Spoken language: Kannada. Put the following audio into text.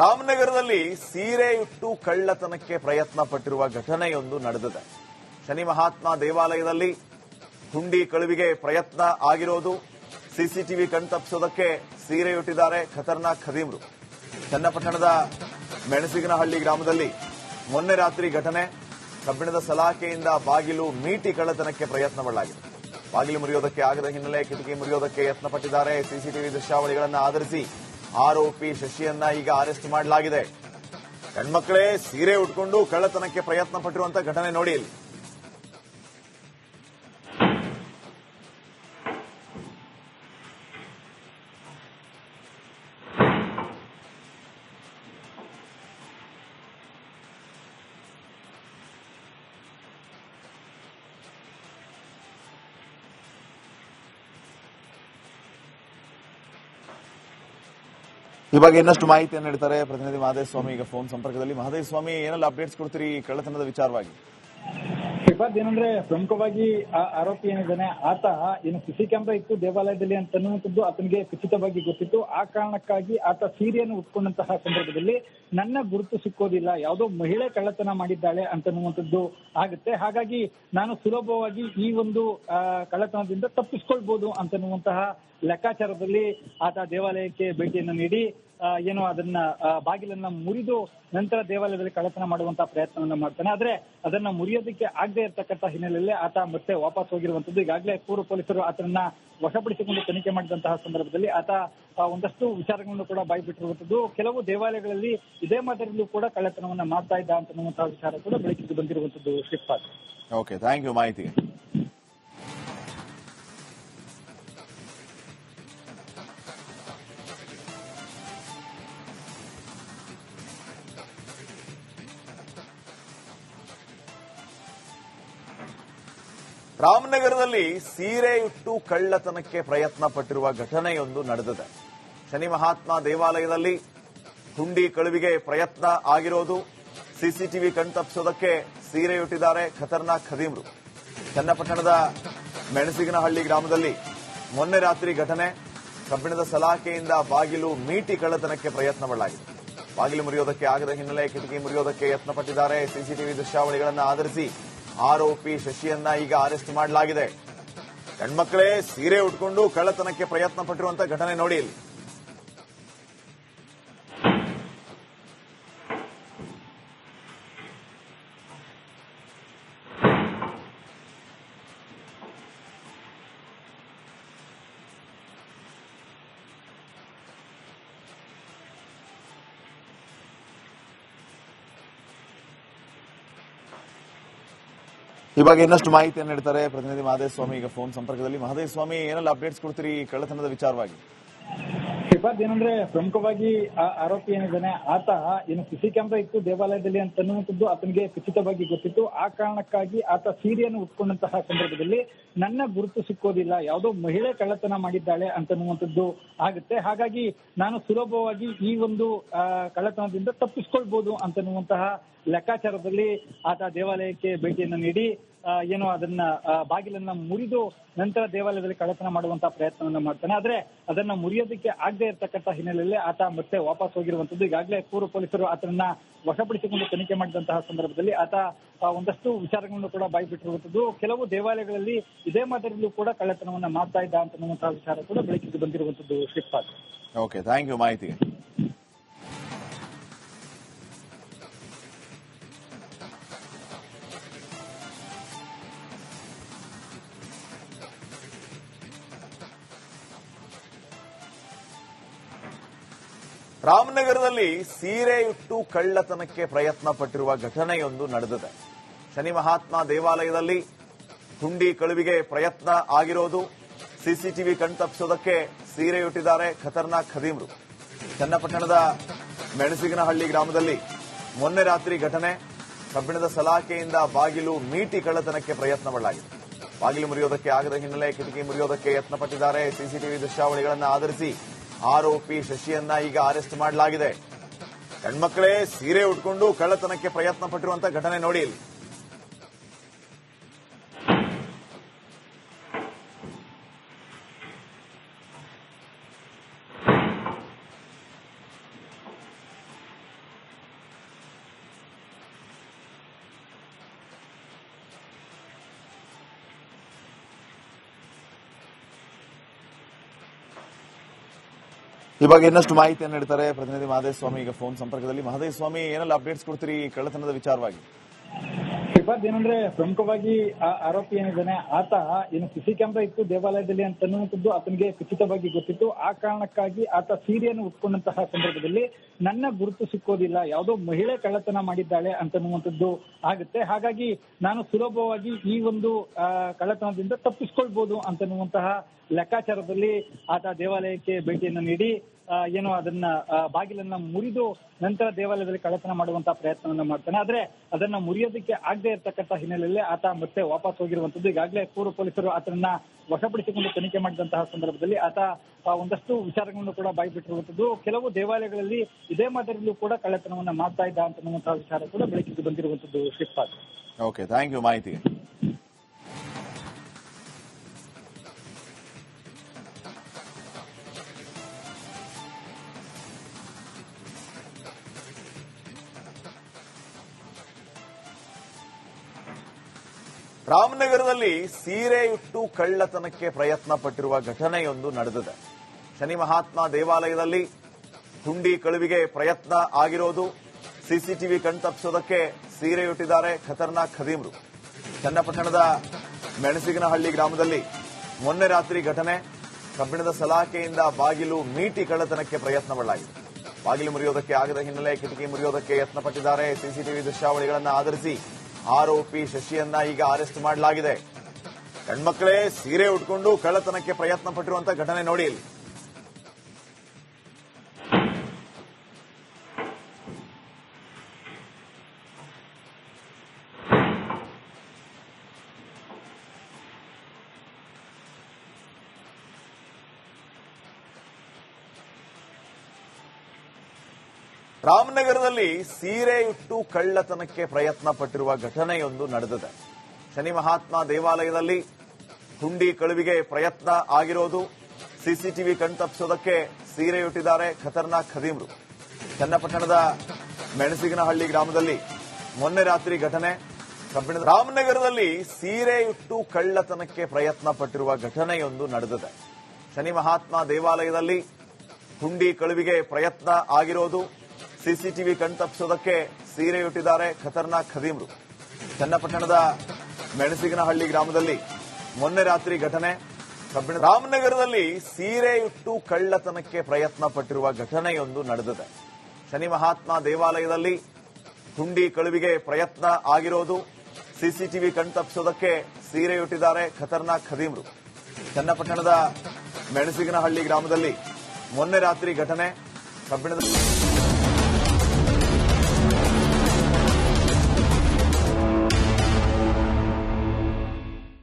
ರಾಮನಗರದಲ್ಲಿ ಸೀರೆ ಇಟ್ಟು ಕಳ್ಳತನಕ್ಕೆ ಪ್ರಯತ್ನ ಪಟ್ಟಿರುವ ಘಟನೆಯೊಂದು ನಡೆದಿದೆ. ಶನಿ ಮಹಾತ್ಮ ದೇವಾಲಯದಲ್ಲಿ ಹುಂಡಿ ಕಳುವಿಗೆ ಪ್ರಯತ್ನ ಆಗಿರೋದು. ಸಿಸಿಟಿವಿ ಕಣ್ತಪ್ಪಿಸೋದಕ್ಕೆ ಸೀರೆ ಇಟ್ಟಿದ್ದಾರೆ ಖತರ್ನಾಕ್ ಖದೀಮ್ರು. ಚನ್ನಪಟ್ಟಣದ ಮೆಣಸಿಗನಹಳ್ಳಿ ಗ್ರಾಮದಲ್ಲಿ ಮೊನ್ನೆ ರಾತ್ರಿ ಘಟನೆ. ಕಬ್ಬಿಣದ ಸಲಾಕೆಯಿಂದ ಬಾಗಿಲು ಮೀಟಿ ಕಳ್ಳತನಕ್ಕೆ ಪ್ರಯತ್ನವಳ್ಳಾಗಿದೆ ಬಾಗಿಲು ಮುರಿಯೋದಕ್ಕೆ ಆಗದ ಹಿನ್ನೆಲೆ ಕಿಟಕಿ ಮುರಿಯೋದಕ್ಕೆ ಯತ್ನ ಪಟ್ಟಿದ್ದಾರೆ ಸಿಸಿಟಿವಿ ದೃಶ್ಯಾವಳಿಗಳನ್ನು ಆಧರಿಸಿ ಆರೋಪಿ ಶಶಿಯನ್ನ ಈಗ ಅರೆಸ್ಟ್ ಮಾಡಲಾಗಿದೆ. ಹೆಣ್ಮಕ್ಳೇ ಸೀರೆ ಉಟ್ಕೊಂಡು ಕಳ್ಳತನಕ್ಕೆ ಪ್ರಯತ್ನ ಪಟ್ಟಿರುವಂತಹ ಘಟನೆ ನೋಡಿ ಈ ಬಗ್ಗೆ ಇನ್ನಷ್ಟು ಮಾಹಿತಿಯನ್ನು ನೀಡ್ತಾರೆ ಪ್ರತಿನಿಧಿ ಮಹದೇವ್ ಸ್ವಾಮಿ. ಈಗ ಫೋನ್ ಸಂಪರ್ಕದಲ್ಲಿ. ಮಹದೇವ್ ಸ್ವಾಮಿ, ಏನೆಲ್ಲ ಅಪ್ಡೇಟ್ಸ್ ಕೊಡ್ತೀರಿ ಕಳ್ಳತನದ ವಿಚಾರವಾಗಿ? ಶ್ರೀಪಾದ್ ಏನಂದ್ರೆ ಪ್ರಮುಖವಾಗಿ ಆ ಆರೋಪಿ ಏನಿದ್ದಾನೆ, ಆತ ಏನು ಸಿಸಿ ಕ್ಯಾಮ್ರಾ ಇತ್ತು ದೇವಾಲಯದಲ್ಲಿ ಅಂತ ಅನ್ನುವಂಥದ್ದು ಆತನಿಗೆ ಖಚಿತವಾಗಿ ಗೊತ್ತಿತ್ತು. ಆ ಕಾರಣಕ್ಕಾಗಿ ಆತ ಸೀರೆಯನ್ನು ಉಟ್ಕೊಂಡಂತಹ ಸಂದರ್ಭದಲ್ಲಿ ನನ್ನ ಗುರುತು ಸಿಕ್ಕೋದಿಲ್ಲ, ಯಾವುದೋ ಮಹಿಳೆ ಕಳ್ಳತನ ಮಾಡಿದ್ದಾಳೆ ಅಂತನ್ನುವಂಥದ್ದು ಆಗುತ್ತೆ. ಹಾಗಾಗಿ ನಾನು ಸುಲಭವಾಗಿ ಈ ಒಂದು ಕಳ್ಳತನದಿಂದ ತಪ್ಪಿಸ್ಕೊಳ್ಬಹುದು ಅಂತನ್ನುವಂತಹ ಲೆಕ್ಕಾಚಾರದಲ್ಲಿ ಆತ ದೇವಾಲಯಕ್ಕೆ ಭೇಟಿಯನ್ನು ನೀಡಿ ಏನು ಅದನ್ನ ಬಾಗಿಲನ್ನ ಮುರಿದು ನಂತರ ದೇವಾಲಯದಲ್ಲಿ ಕಳತನ ಮಾಡುವಂತಹ ಪ್ರಯತ್ನವನ್ನ ಮಾಡ್ತಾನೆ. ಆದ್ರೆ ಅದನ್ನ ಮುರಿಯೋದಕ್ಕೆ ಆಗದೆ ಇರತಕ್ಕಂತ ಹಿನ್ನೆಲೆಯಲ್ಲಿ ಆತ ಮತ್ತೆ ವಾಪಸ್ ಹೋಗಿರುವಂತದ್ದು ಈಗಾಗಲೇ ಪೂರ್ವ ಪೊಲೀಸರು ಆತನನ್ನ ವಶಪಡಿಸಿಕೊಂಡು ತನಿಖೆ ಮಾಡಿದಂತಹ ಸಂದರ್ಭದಲ್ಲಿ ಆತ ಒಂದಷ್ಟು ವಿಚಾರಗಳನ್ನು ಕೂಡ ಬಾಯ್ಬಿಟ್ಟಿರುವಂತದ್ದು ಕೆಲವು ದೇವಾಲಯಗಳಲ್ಲಿ ಇದೇ ಮಾದರಿಯಲ್ಲೂ ಕೂಡ ಕಳ್ಳತನವನ್ನ ಮಾಡ್ತಾ ಇದ್ದ ಅಂತ ವಿಚಾರ ಕೂಡ ಬೆಳಕಿಗೆ ಬಂದಿರುವಂತದ್ದು ಓಕೆ ಥ್ಯಾಂಕ್ ಯು ಮಾಹಿತಿಗೆ. ರಾಮನಗರದಲ್ಲಿ ಸೀರೆ ಇಟ್ಟು ಕಳ್ಳತನಕ್ಕೆ ಪ್ರಯತ್ನ ಪಟ್ಟಿರುವ ಘಟನೆಯೊಂದು ನಡೆದಿದೆ. ಶನಿ ಮಹಾತ್ಮ ದೇವಾಲಯದಲ್ಲಿ ಹುಂಡಿ ಕಳುವಿಗೆ ಪ್ರಯತ್ನ ಆಗಿರೋದು. ಸಿಸಿಟಿವಿ ಕಣ್ತಪ್ಪಿಸೋದಕ್ಕೆ ಸೀರೆ ಇಟ್ಟಿದ್ದಾರೆ ಖತರ್ನಾಕ್ ಖದೀಮ್ರು. ಚನ್ನಪಟ್ಟಣದ ಮೆಣಸಿಗನಹಳ್ಳಿ ಗ್ರಾಮದಲ್ಲಿ ಮೊನ್ನೆ ರಾತ್ರಿ ಘಟನೆ. ಕಬ್ಬಿಣದ ಸಲಾಕೆಯಿಂದ ಬಾಗಿಲು ಮೀಟಿ ಕಳ್ಳತನಕ್ಕೆ ಪ್ರಯತ್ನವಳ್ಳಾಗಿದೆ. ಬಾಗಿಲು ಮುರಿಯೋದಕ್ಕೆ ಆಗದ ಹಿನ್ನೆಲೆ ಕಿಟಕಿ ಮುರಿಯೋದಕ್ಕೆ ಯತ್ನ ಪಟ್ಟಿದ್ದಾರೆ ಸಿಸಿಟಿವಿ ದೃಶ್ಯಾವಳಿಗಳನ್ನು ಆಧರಿಸಿ ಆರೋಪಿ ಶಶಿಯನ್ನ ಈಗ ಅರೆಸ್ಟ್ ಮಾಡಲಾಗಿದೆ. ಹೆಣ್ಮಕ್ಳೇ ಸೀರೆ ಉಟ್ಕೊಂಡು ಕಳ್ಳತನಕ್ಕೆ ಪ್ರಯತ್ನ ಪಟ್ಟಿರುವಂತಹ ಘಟನೆ ನೋಡಿ ಇಲ್ಲಿ. ಈ ಬಗ್ಗೆ ಇನ್ನಷ್ಟು ಮಾಹಿತಿಯನ್ನು ನೀಡ್ತಾರೆ ಪ್ರತಿನಿಧಿ ಮಹದೇವ್ ಸ್ವಾಮಿ ಈಗ ಫೋನ್ ಸಂಪರ್ಕದಲ್ಲಿ. ಮಹದೇವ್ ಸ್ವಾಮಿ ಏನೆಲ್ಲ ಅಪ್ಡೇಟ್ಸ್ ಕೊಡ್ತೀರಿ ಕಳ್ಳತನದ ವಿಚಾರವಾಗಿ? ಶ್ರೀಪಾದ್ ಏನಂದ್ರೆ ಪ್ರಮುಖವಾಗಿ ಆರೋಪಿ ಏನಿದ್ದಾನೆ, ಆತ ಏನು ಸಿಸಿ ಕ್ಯಾಮ್ರಾ ಇತ್ತು ದೇವಾಲಯದಲ್ಲಿ ಅಂತ ಅನ್ನುವಂಥದ್ದು ಆತನಿಗೆ ಖಚಿತವಾಗಿ ಗೊತ್ತಿತ್ತು. ಆ ಕಾರಣಕ್ಕಾಗಿ ಆತ ಸೀರೆಯನ್ನು ಉಟ್ಕೊಂಡಂತಹ ಸಂದರ್ಭದಲ್ಲಿ ನನ್ನ ಗುರುತು ಸಿಕ್ಕೋದಿಲ್ಲ, ಯಾವುದೋ ಮಹಿಳೆ ಕಳ್ಳತನ ಮಾಡಿದ್ದಾಳೆ ಅಂತನ್ನುವಂಥದ್ದು ಆಗುತ್ತೆ. ಹಾಗಾಗಿ ನಾನು ಸುಲಭವಾಗಿ ಈ ಒಂದು ಕಳ್ಳತನದಿಂದ ತಪ್ಪಿಸ್ಕೊಳ್ಬಹುದು ಅಂತನ್ನುವಂತಹ ಲೆಕ್ಕಾಚಾರದಲ್ಲಿ ಆತ ದೇವಾಲಯಕ್ಕೆ ಭೇಟಿಯನ್ನು ನೀಡಿ ಏನು ಅದನ್ನ ಬಾಗಿಲನ್ನ ಮುರಿದು ನಂತರ ದೇವಾಲಯದಲ್ಲಿ ಕಳತನ ಮಾಡುವಂತಹ ಪ್ರಯತ್ನವನ್ನ ಮಾಡ್ತಾನೆ. ಆದ್ರೆ ಅದನ್ನ ಮುರಿಯೋದಕ್ಕೆ ಆಗದೆ ಇರತಕ್ಕಂತ ಹಿನ್ನೆಲೆಯಲ್ಲಿ ಆತ ಮತ್ತೆ ವಾಪಸ್ ಹೋಗಿರುವಂತದ್ದು ಈಗಾಗಲೇ ಪೂರ್ವ ಪೊಲೀಸರು ಆತನನ್ನ ವಶಪಡಿಸಿಕೊಂಡು ತನಿಖೆ ಮಾಡಿದಂತಹ ಸಂದರ್ಭದಲ್ಲಿ ಆತ ಒಂದಷ್ಟು ವಿಚಾರಗಳನ್ನು ಕೂಡ ಬಾಯ್ಬಿಟ್ಟಿರುವಂತದ್ದು ಕೆಲವು ದೇವಾಲಯಗಳಲ್ಲಿ ಇದೇ ಮಾದರಿಯಲ್ಲೂ ಕೂಡ ಕಳ್ಳತನವನ್ನ ಮಾಡ್ತಾ ಇದ್ದ ಅಂತ ವಿಚಾರ ಕೂಡ ಬೆಳಕಿಗೆ ಬಂದಿರುವಂತದ್ದು ಶ್ರೀಪಾದ್. ಓಕೆ ಥ್ಯಾಂಕ್ ಯು ರಾಮನಗರದಲ್ಲಿ ಸೀರೆ ಇಟ್ಟು ಕಳ್ಳತನಕ್ಕೆ ಪ್ರಯತ್ನ ಪಟ್ಟಿರುವ ಘಟನೆಯೊಂದು ನಡೆದಿದೆ. ಶನಿ ಮಹಾತ್ಮ ದೇವಾಲಯದಲ್ಲಿ ಹುಂಡಿ ಕಳುವಿಗೆ ಪ್ರಯತ್ನ ಆಗಿರೋದು. ಸಿಸಿಟಿವಿ ಕಣ್ತಪ್ಪಿಸೋದಕ್ಕೆ ಸೀರೆ ಇಟ್ಟಿದ್ದಾರೆ ಖತರ್ನಾಕ್ ಖದೀಮ್ರು. ಚನ್ನಪಟ್ಟಣದ ಮೆಣಸಿಗನಹಳ್ಳಿ ಗ್ರಾಮದಲ್ಲಿ ಮೊನ್ನೆ ರಾತ್ರಿ ಘಟನೆ. ಕಬ್ಬಿಣದ ಸಲಾಕೆಯಿಂದ ಬಾಗಿಲು ಮೀಟಿ ಕಳ್ಳತನಕ್ಕೆ ಪ್ರಯತ್ನವಳ್ಳಾಗಿದೆ ಬಾಗಿಲು ಮುರಿಯೋದಕ್ಕೆ ಆಗದ ಹಿನ್ನೆಲೆ ಕಿಟಕಿ ಮುರಿಯೋದಕ್ಕೆ ಯತ್ನ ಪಟ್ಟಿದ್ದಾರೆ ಸಿಸಿಟಿವಿ ದೃಶ್ಯಾವಳಿಗಳನ್ನು ಆಧರಿಸಿ ಆರೋಪಿ ಶಶಿಯನ್ನ ಈಗ ಅರೆಸ್ಟ್ ಮಾಡಲಾಗಿದೆ. ಹೆಣ್ಮಕ್ಳೇ ಸೀರೆ ಉಟ್ಕೊಂಡು ಕಳ್ಳತನಕ್ಕೆ ಪ್ರಯತ್ನ ಪಟ್ಟಿರುವಂತ ಘಟನೆ ನೋಡಿ ಇಲ್ಲಿ. ಇವಾಗ ಇನ್ನಷ್ಟು ಮಾಹಿತಿಯನ್ನು ನೀಡ್ತಾರೆ ಪ್ರತಿನಿಧಿ ಮಹದೇವ್ ಸ್ವಾಮಿ ಈಗ ಫೋನ್ ಸಂಪರ್ಕದಲ್ಲಿ. ಮಹದೇವ್ ಸ್ವಾಮಿ ಏನೆಲ್ಲ ಅಪ್ಡೇಟ್ಸ್ ಕೊಡ್ತೀರಿ? ಈ ಕಳ್ಳತನದ ವಿಚಾರವಾಗಿ. ಶ್ರೀಪಾದ್ ಏನಂದ್ರೆ ಪ್ರಮುಖವಾಗಿ ಆ ಆರೋಪಿ ಏನಿದ್ದಾನೆ, ಆತ ಏನು ಸಿಸಿ ಕ್ಯಾಮ್ರಾ ಇತ್ತು ದೇವಾಲಯದಲ್ಲಿ ಅಂತನ್ನುವಂಥದ್ದು ಆತನಿಗೆ ಖಚಿತವಾಗಿ ಗೊತ್ತಿತ್ತು. ಆ ಕಾರಣಕ್ಕಾಗಿ ಆತ ಸೀರೆಯನ್ನು ಉಟ್ಕೊಂಡಂತಹ ಸಂದರ್ಭದಲ್ಲಿ ನನ್ನ ಗುರುತು ಸಿಕ್ಕೋದಿಲ್ಲ, ಯಾವುದೋ ಮಹಿಳೆ ಕಳ್ಳತನ ಮಾಡಿದ್ದಾಳೆ ಅಂತನ್ನುವಂಥದ್ದು ಆಗುತ್ತೆ. ಹಾಗಾಗಿ ನಾನು ಸುಲಭವಾಗಿ ಈ ಒಂದು ಕಳ್ಳತನದಿಂದ ತಪ್ಪಿಸ್ಕೊಳ್ಬಹುದು ಅಂತನ್ನುವಂತಹ ಲೆಕ್ಕಾಚಾರದಲ್ಲಿ ಆತ ದೇವಾಲಯಕ್ಕೆ ಭೇಟಿಯನ್ನು ನೀಡಿ ಏನು ಅದನ್ನ ಬಾಗಿಲನ್ನ ಮುರಿದು ನಂತರ ದೇವಾಲಯದಲ್ಲಿ ಕಳ್ಳತನ ಮಾಡುವಂತಹ ಪ್ರಯತ್ನವನ್ನ ಮಾಡ್ತಾನೆ. ಆದ್ರೆ ಅದನ್ನ ಮುರಿಯೋದಕ್ಕೆ ಆಗದೆ ಇರತಕ್ಕಂತ ಹಿನ್ನೆಲೆಯಲ್ಲಿ ಆತ ಮತ್ತೆ ವಾಪಸ್ ಹೋಗಿರುವಂತದ್ದು ಈಗಾಗಲೇ ಪೂರ್ವ ಪೊಲೀಸರು ಆತನನ್ನ ವಶಪಡಿಸಿಕೊಂಡು ತನಿಖೆ ಮಾಡಿದಂತಹ ಸಂದರ್ಭದಲ್ಲಿ ಆತ ಒಂದಷ್ಟು ವಿಚಾರಗಳನ್ನು ಕೂಡ ಬಾಯ್ಬಿಟ್ಟಿರುವಂತದ್ದು. ಕೆಲವು ದೇವಾಲಯಗಳಲ್ಲಿ ಇದೇ ಮಾದರಿಯಲ್ಲೂ ಕೂಡ ಕಳ್ಳತನವನ್ನ ಮಾಡ್ತಾ ಇದ್ದ ಅಂತ ವಿಚಾರ ಕೂಡ ಬೆಳಕಿಗೆ ಬಂದಿರುವಂತದ್ದು ಶಿಫ್ಟ್ ಓಕೆ ಥ್ಯಾಂಕ್ ಯು ಮಾಹಿತಿಗೆ ರಾಮನಗರದಲ್ಲಿ ಸೀರೆ ಇಟ್ಟು ಕಳ್ಳತನಕ್ಕೆ ಪ್ರಯತ್ನ ಪಟ್ಟಿರುವ ಘಟನೆಯೊಂದು ನಡೆದಿದೆ. ಶನಿ ಮಹಾತ್ಮ ದೇವಾಲಯದಲ್ಲಿ ಹುಂಡಿ ಕಳುವಿಗೆ ಪ್ರಯತ್ನ ಆಗಿರೋದು. ಸಿಸಿಟಿವಿ ಕಣ್ತಪ್ಪಿಸೋದಕ್ಕೆ ಸೀರೆ ಇಟ್ಟಿದ್ದಾರೆ ಖತರ್ನಾಕ್ ಖದೀಮ್ರು. ಚನ್ನಪಟ್ಟಣದ ಮೆಣಸಿಗನಹಳ್ಳಿ ಗ್ರಾಮದಲ್ಲಿ ಮೊನ್ನೆ ರಾತ್ರಿ ಘಟನೆ. ಕಬ್ಬಿಣದ ಸಲಾಕೆಯಿಂದ ಬಾಗಿಲು ಮೀಟಿ ಕಳ್ಳತನಕ್ಕೆ ಪ್ರಯತ್ನ ಮಾಡಲಾಗಿದೆ ಬಾಗಿಲು ಮುರಿಯೋದಕ್ಕೆ ಆಗದ ಹಿನ್ನೆಲೆ ಕಿಟಕಿ ಮುರಿಯೋದಕ್ಕೆ ಯತ್ನ ಪಟ್ಟಿದ್ದಾರೆ. ಸಿಸಿಟಿವಿ ದೃಶ್ಯಾವಳಿಗಳನ್ನು ಆಧರಿಸಿ ಆರೋಪಿ ಶಶಿಯನ್ನ ಈಗ ಅರೆಸ್ಟ್ ಮಾಡಲಾಗಿದೆ. ಹೆಣ್ಮಕ್ಳೇ ಸೀರೆ ಉಟ್ಕೊಂಡು ಕಳ್ಳತನಕ್ಕೆ ಪ್ರಯತ್ನ ಪಟ್ಟಿರುವಂತಹ ಘಟನೆ ನೋಡಿ ಇಲ್ಲಿ. ರಾಮನಗರದಲ್ಲಿ ಸೀರೆ ಇಟ್ಟು ಕಳ್ಳತನಕ್ಕೆ ಪ್ರಯತ್ನ ಪಟ್ಟಿರುವ ಘಟನೆಯೊಂದು ನಡೆದಿದೆ. ಶನಿ ಮಹಾತ್ಮ ದೇವಾಲಯದಲ್ಲಿ ಹುಂಡಿ ಕಳುವಿಗೆ ಪ್ರಯತ್ನ ಆಗಿರೋದು. ಸಿಸಿಟಿವಿ ಕಣ್ತಪ್ಪಿಸೋದಕ್ಕೆ ಸೀರೆ ಇಟ್ಟಿದ್ದಾರೆ ಖತರ್ನಾಕ್ ಖದೀಮ್ರು. ಚನ್ನಪಟ್ಟಣದ ಮೆಣಸಿಗನಹಳ್ಳಿ ಗ್ರಾಮದಲ್ಲಿ ಮೊನ್ನೆ ರಾತ್ರಿ ಘಟನೆ. ಕಬ್ಬಿಣದ ರಾಮನಗರದಲ್ಲಿ ಸೀರೆ ಇಟ್ಟು ಕಳ್ಳತನಕ್ಕೆ ಪ್ರಯತ್ನ ಪಟ್ಟಿರುವ ಘಟನೆಯೊಂದು ನಡೆದಿದೆ. ಶನಿ ಮಹಾತ್ಮ ದೇವಾಲಯದಲ್ಲಿ ಹುಂಡಿ ಕಳುವಿಗೆ ಪ್ರಯತ್ನ ಆಗಿರೋದು. ಸಿಸಿಟಿವಿ ಸೀರೆ ಇಟ್ಟಿದ್ದಾರೆ ಖತರ್ನಾಕ್ ಖದೀಮ್ರು. ಚನ್ನಪಟ್ಟಣದ ಮೆಣಸಿಗನಹಳ್ಳಿ ಗ್ರಾಮದಲ್ಲಿ ಮೊನ್ನೆ ರಾತ್ರಿ ಘಟನೆ. ಕಬ್ಬಿಣ ರಾಮನಗರದಲ್ಲಿ ಸೀರೆಯುಟ್ಟು ಕಳ್ಳತನಕ್ಕೆ ಪ್ರಯತ್ನ ಪಟ್ಟಿರುವ ಘಟನೆಯೊಂದು ನಡೆದಿದೆ. ಶನಿ ಮಹಾತ್ಮ ದೇವಾಲಯದಲ್ಲಿ ಹುಂಡಿ ಕಳುವಿಗೆ ಪ್ರಯತ್ನ ಆಗಿರೋದು. ಸಿಸಿಟಿವಿ ಸೀರೆ ಇಟ್ಟಿದ್ದಾರೆ ಖತರ್ನಾಕ್ ಖದೀಮ್ರು. ಚನ್ನಪಟ್ಟಣದ ಮೆಣಸಿಗನಹಳ್ಳಿ ಗ್ರಾಮದಲ್ಲಿ ಮೊನ್ನೆ ರಾತ್ರಿ ಘಟನೆ. ಕಬ್ಬಿಣದ